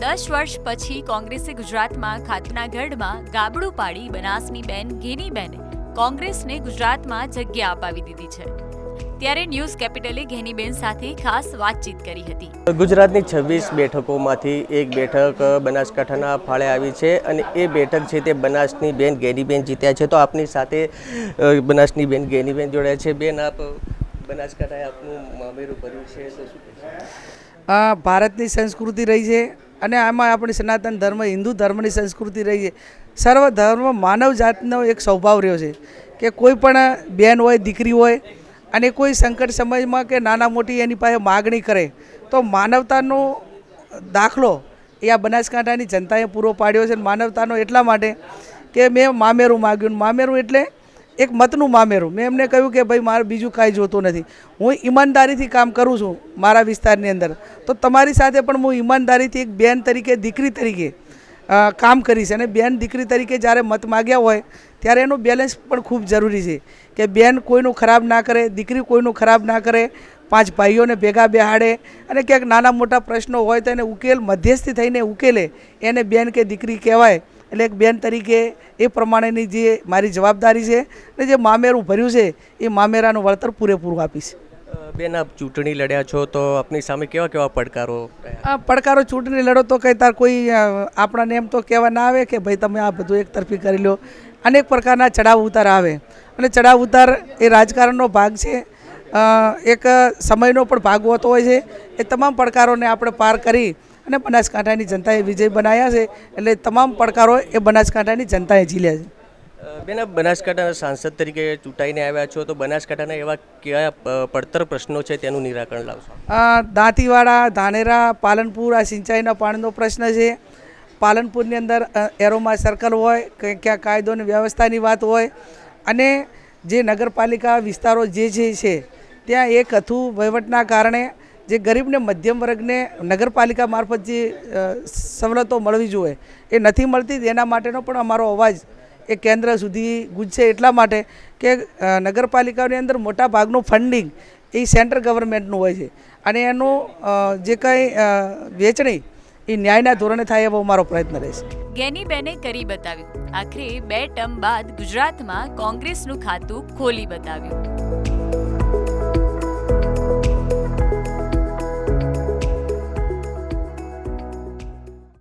દસ વર્ષ પછી કોંગ્રેસે ગુજરાતમાં ખાતના ગઢમાં ગાબડું પાડી બનાસની બેન ઘેનીબેન કોંગ્રેસને ગુજરાતમાં જગ્યા અપાવી દીધી છે. ત્યારે ન્યૂઝ કેપિટલે ઘેનીબેન સાથે ખાસ વાતચીત કરી હતી. ગુજરાતની છવ્વીસ બેઠકોમાંથી એક બેઠક બનાસકાંઠાના ફાળે આવી છે અને એ બેઠક છે તે બનાસની બેન ગેનીબેન જીત્યા છે. તો આપની સાથે બનાસની બેન ગેનીબેન જોડાયા છે. બેન આપ બનાસકાંઠાએ આપનું મામેરું ભર્યું છે. તો શું આ ભારતની સંસ્કૃતિ રહી છે. અને આમાં આપણી સનાતન ધર્મ, હિન્દુ ધર્મની સંસ્કૃતિ રહી છે. સર્વ ધર્મ માનવ જાતનો એક સ્વભાવ રહ્યો છે કે કોઈ પણ બેન હોય, દીકરી હોય અને કોઈ સંકટ સમયમાં કે નાના મોટી એની પાસે માગણી કરે, તો માનવતાનો દાખલો એ આ બનાસકાંઠાની જનતાએ પૂરો પાડ્યો છે માનવતાનો એટલા માટે કે મેં મામેરું માગ્યું. મામેરું એટલે એક મતનું મામેરું. મેં એમને કહ્યું કે ભાઈ, મારે બીજું કાંઈ જોતું નથી. હું ઈમાનદારીથી કામ કરું છું મારા વિસ્તારની અંદર. તો તમારી સાથે પણ હું ઈમાનદારીથી એક બેન તરીકે, દીકરી તરીકે કામ કરીશ. અને બેન, દીકરી તરીકે જ્યારે મત માગ્યા હોય, ત્યારે એનું બેલેન્સ પણ ખૂબ જરૂરી છે. કે બેન કોઈનું ખરાબ ના કરે, દીકરી કોઈનું ખરાબ ના કરે, પાંચ ભાઈઓને ભેગા બેહાડે અને ક્યાંક નાના મોટા પ્રશ્નો હોય તો એને ઉકેલ, મધ્યસ્થી થઈને ઉકેલે. એને બેન કે દીકરી કહેવાય. એટલે એક બેન તરીકે એ પ્રમાણેની જે મારી જવાબદારી છે અને જે મામેરું ભર્યું છે એ મામેરાનું વળતર પૂરેપૂરું આપીશ. બેન આપ ચૂંટણી લડ્યા છો તો આપની સામે કેવા કેવા પડકારો આ પડકારો ચૂંટણી લડો તો કંઈ તાર કોઈ આપણાને એમ તો કહેવા ના આવે કે ભાઈ તમે આ બધું એક તરફી કરી લો. અનેક પ્રકારના ચડાવ ઉતાર આવે. અને ચડાવ ઉતાર એ રાજકારણનો ભાગ છે. એક સમયનો પણ ભાગ હોતો હોય છે. એ તમામ પડકારોને આપણે પાર કરી અને બનાસકાંઠાની જનતાએ વિજય બનાવ્યા છે એટલે તમામ પડકારો એ બનાસકાંઠાની જનતાએ ઝીલ્યા છે. બેન આપ બનાસકાંઠાના સાંસદ તરીકે ચૂંટાઈને આવ્યા છો તો બનાસકાંઠાના એવા કયા પડતર પ્રશ્નો છે તેનું નિરાકરણ લાવશો? દાંતીવાડા ધાનેરા પાલનપુર આ સિંચાઈના પાણીનો પ્રશ્ન છે. પાલનપુરની અંદર એરોમાં સર્કલ હોય કે ક્યાં કાયદો અને વ્યવસ્થાની વાત હોય અને જે નગરપાલિકા વિસ્તારો જે જે છે ત્યાં એક હતું વહીવટના કારણે જે ગરીબને મધ્યમ વર્ગને નગરપાલિકા મારફત જે સવલતો મળવી જોઈએ એ નથી મળતી, એના માટેનો પણ અમારો અવાજ એ કેન્દ્ર સુધી ગુજશે એટલા માટે કે નગરપાલિકાની અંદર મોટા ભાગનું ફંડિંગ એ સેન્ટ્રલ ગવર્મેન્ટનું હોય છે. અને એનું જે કંઈ વેચણી એ ન્યાયના ધોરણે થાય એવો મારો પ્રયત્ન રહેશે. ગેનીબેને કરી બતાવ્યું. આખરે બે ટર્મ બાદ ગુજરાતમાં કોંગ્રેસનું ખાતું ખોલી બતાવ્યું.